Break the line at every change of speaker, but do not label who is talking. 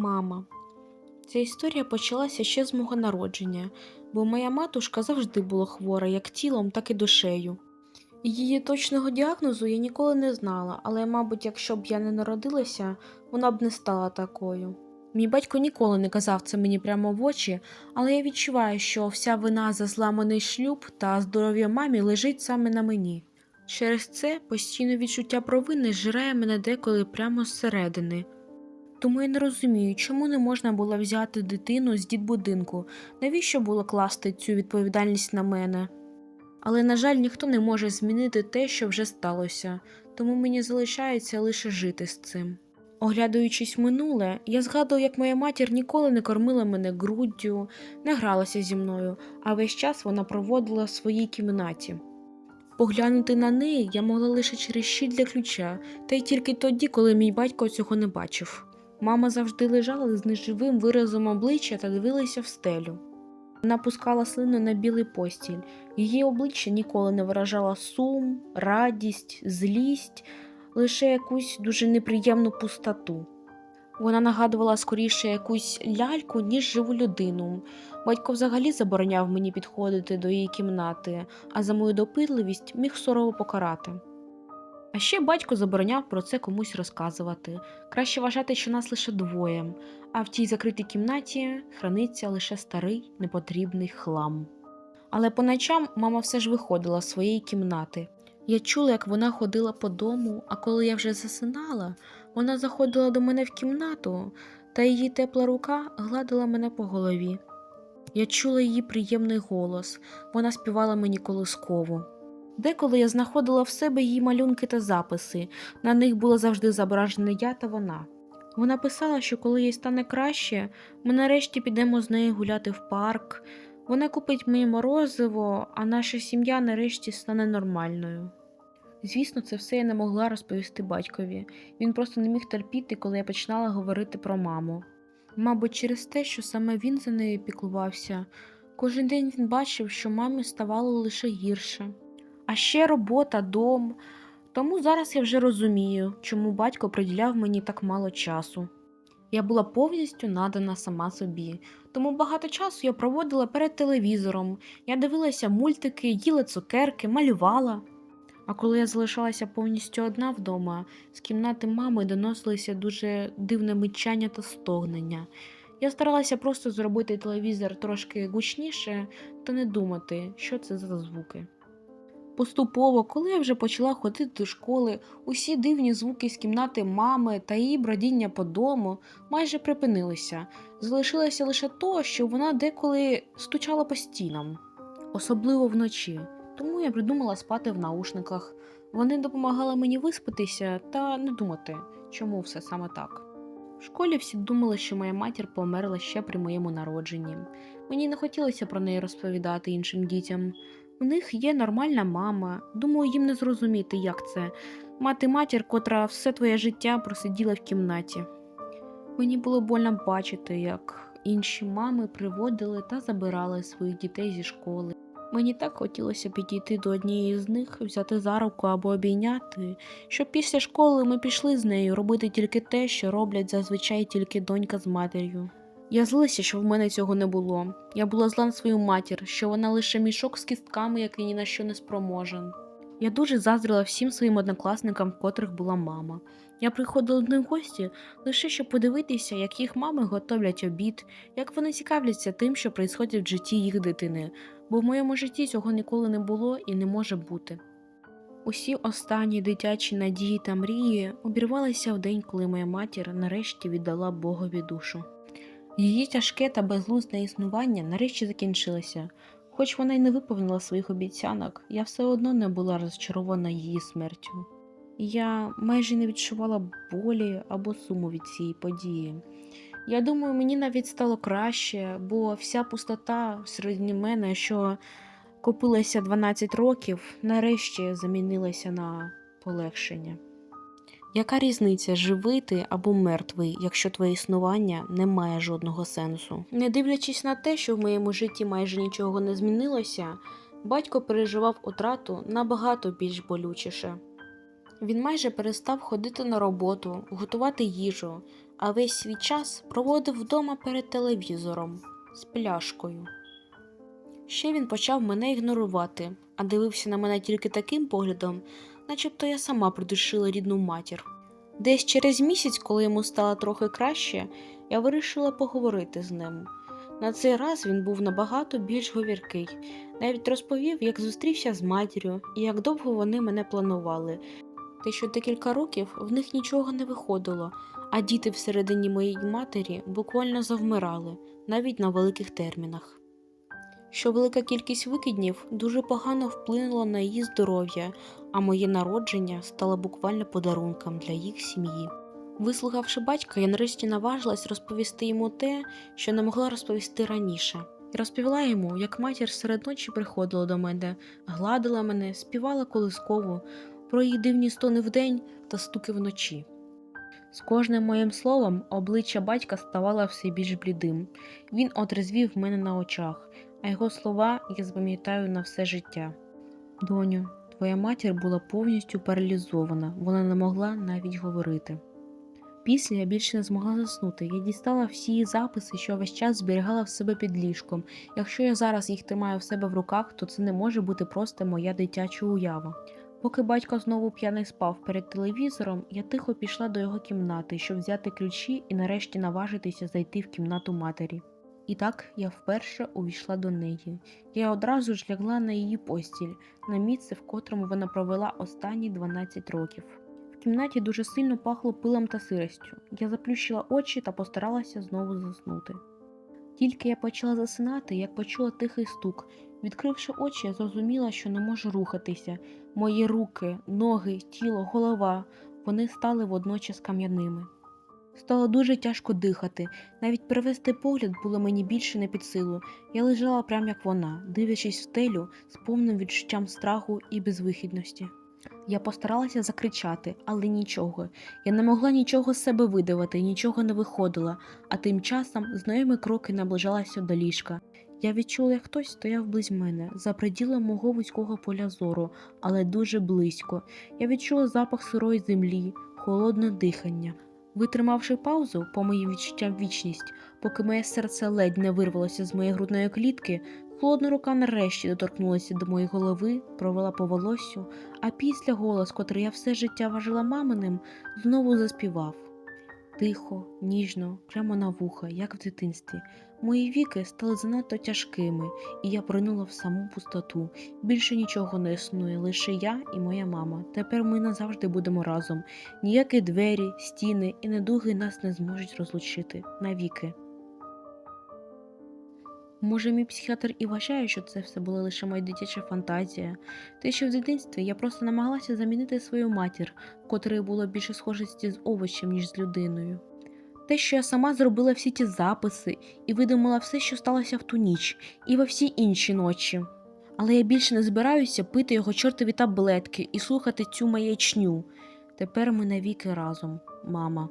Мама. Ця історія почалася ще з мого народження, бо моя матушка завжди була хвора як тілом, так і душею. Її точного діагнозу я ніколи не знала, але, мабуть, якщо б я не народилася, вона б не стала такою. Мій батько ніколи не казав це мені прямо в очі, але я відчуваю, що вся вина за зламаний шлюб та здоров'я мамі лежить саме на мені. Через це постійне відчуття провини зжирає мене деколи прямо зсередини. Тому я не розумію, чому не можна було взяти дитину з дітбудинку, навіщо було класти цю відповідальність на мене. Але, на жаль, ніхто не може змінити те, що вже сталося, тому мені залишається лише жити з цим. Оглядаючись минуле, я згадую, як моя матір ніколи не кормила мене груддю, не гралася зі мною, а весь час вона проводила в своїй кімнаті. Поглянути на неї я могла лише через щіль для ключа, та й тільки тоді, коли мій батько цього не бачив. Мама завжди лежала з неживим виразом обличчя та дивилася в стелю. Вона пускала слину на білий постіль. Її обличчя ніколи не виражало сум, радість, злість, лише якусь дуже неприємну пустоту. Вона нагадувала скоріше якусь ляльку, ніж живу людину. Батько взагалі забороняв мені підходити до її кімнати, а за мою допитливість міг сурово покарати. А ще батько забороняв про це комусь розказувати. Краще вважати, що нас лише двоє, а в тій закритій кімнаті храниться лише старий непотрібний хлам. Але по ночам мама все ж виходила з своєї кімнати. Я чула, як вона ходила по дому, а коли я вже засинала, вона заходила до мене в кімнату, та її тепла рука гладила мене по голові. Я чула її приємний голос, вона співала мені колискову. Деколи я знаходила в себе її малюнки та записи, на них було завжди зображена я та вона. Вона писала, що коли їй стане краще, ми нарешті підемо з нею гуляти в парк. Вона купить мені морозиво, а наша сім'я нарешті стане нормальною. Звісно, це все я не могла розповісти батькові. Він просто не міг терпіти, коли я починала говорити про маму. Мабуть, через те, що саме він за нею піклувався. Кожен день він бачив, що мамі ставало лише гірше. А ще робота, дом. Тому зараз я вже розумію, чому батько приділяв мені так мало часу. Я була повністю надана сама собі, тому багато часу я проводила перед телевізором, я дивилася мультики, їла цукерки, малювала. А коли я залишалася повністю одна вдома, з кімнати мами доносилися дуже дивне мичання та стогнення. Я старалася просто зробити телевізор трошки гучніше та не думати, що це за звуки. Поступово, коли я вже почала ходити до школи, усі дивні звуки з кімнати мами та її бродіння по дому майже припинилися. Залишилося лише то, що вона деколи стучала по стінам, особливо вночі. Тому я придумала спати в наушниках. Вони допомагали мені виспатися та не думати, чому все саме так. В школі всі думали, що моя матір померла ще при моєму народженні. Мені не хотілося про неї розповідати іншим дітям. У них є нормальна мама. Думаю, їм не зрозуміти, як це мати матір, котра все твоє життя просиділа в кімнаті. Мені було больно бачити, як інші мами приводили та забирали своїх дітей зі школи. Мені так хотілося підійти до однієї з них, взяти за руку або обійняти, щоб після школи ми пішли з нею робити тільки те, що роблять зазвичай тільки донька з матір'ю. Я злилася, що в мене цього не було. Я була зла на свою матір, що вона лише мішок з кістками, який ні на що не спроможен. Я дуже заздрила всім своїм однокласникам, в котрих була мама. Я приходила до них в гості лише щоб подивитися, як їх мами готовлять обід, як вони цікавляться тим, що відбувається в житті їх дитини, бо в моєму житті цього ніколи не було і не може бути. Усі останні дитячі надії та мрії обірвалися в день, коли моя матір нарешті віддала Богові душу. Її тяжке та безглузне існування нарешті закінчилося. Хоч вона й не виповнила своїх обіцянок, я все одно не була розчарована її смертю. Я майже не відчувала болі або суму від цієї події. Я думаю, мені навіть стало краще, бо вся пустота всередині мене, що копилася 12 років, нарешті замінилася на полегшення. Яка різниця живий ти або мертвий, якщо твоє існування не має жодного сенсу? Не дивлячись на те, що в моєму житті майже нічого не змінилося, батько переживав утрату набагато більш болючіше. Він майже перестав ходити на роботу, готувати їжу, а весь свій час проводив вдома перед телевізором з пляшкою. Ще він почав мене ігнорувати, а дивився на мене тільки таким поглядом, начебто я сама придушила рідну матір. Десь через місяць, коли йому стало трохи краще, я вирішила поговорити з ним. На цей раз він був набагато більш говіркий, навіть розповів, як зустрівся з матір'ю і як довго вони мене планували. Те, що декілька років в них нічого не виходило, а діти всередині моєї матері буквально завмирали, навіть на великих термінах. Що велика кількість викиднів дуже погано вплинула на її здоров'я, а моє народження стало буквально подарунком для їх сім'ї. Вислухавши батька, я нарешті наважилась розповісти йому те, що не могла розповісти раніше. І розповіла йому, як матір серед ночі приходила до мене, гладила мене, співала колискову, про її дивні стони вдень та стуки вночі. З кожним моїм словом обличчя батька ставало все більш блідим. Він отрезвів мене на очах, а його слова я запам'ятаю на все життя. Доню, твоя матір була повністю паралізована, вона не могла навіть говорити. Після я більше не змогла заснути. Я дістала всі записи, що весь час зберігала в себе під ліжком. Якщо я зараз їх тримаю в себе в руках, то це не може бути просто моя дитяча уява. Поки батько знову п'яний спав перед телевізором, я тихо пішла до його кімнати, щоб взяти ключі і нарешті наважитися зайти в кімнату матері. І так я вперше увійшла до неї. Я одразу ж лягла на її постіль, на місце, в котрому вона провела останні 12 років. В кімнаті дуже сильно пахло пилом та сиростю. Я заплющила очі та постаралася знову заснути. Тільки я почала засинати, як почула тихий стук. Відкривши очі, я зрозуміла, що не можу рухатися. Мої руки, ноги, тіло, голова вони стали водночас кам'яними. Стало дуже тяжко дихати, навіть перевести погляд було мені більше не під силу. Я лежала прямо як вона, дивлячись в стелю з повним відчуттям страху і безвихідності. Я постаралася закричати, але нічого. Я не могла нічого з себе видавати, нічого не виходило, а тим часом знайомі кроки наближалися до ліжка. Я відчула, як хтось стояв близь мене, за приділом мого вузького поля зору, але дуже близько. Я відчула запах сирої землі, холодне дихання. Витримавши паузу, по моїм відчуттям вічність, поки моє серце ледь не вирвалося з моєї грудної клітки, холодна рука нарешті доторкнулася до моєї голови, провела по волосю, а після голос, котрий я все життя вважала маминим, знову заспівав. Тихо, ніжно, прямо на вуха, як в дитинстві. Мої віки стали занадто тяжкими, і я принула в саму пустоту. Більше нічого не існує, лише я і моя мама. Тепер ми назавжди будемо разом. Ніякі двері, стіни і недуги нас не зможуть розлучити навіки. Може, мій психіатр і вважає, що це все була лише моя дитяча фантазія, те, що в дитинстві я просто намагалася замінити свою матір, котрої було більше схожості з овочем, ніж з людиною. Те, що я сама зробила всі ті записи і видумала все, що сталося в ту ніч, і во всі інші ночі. Але я більше не збираюся пити його чортові таблетки і слухати цю маячню. Тепер ми навіки разом, мама.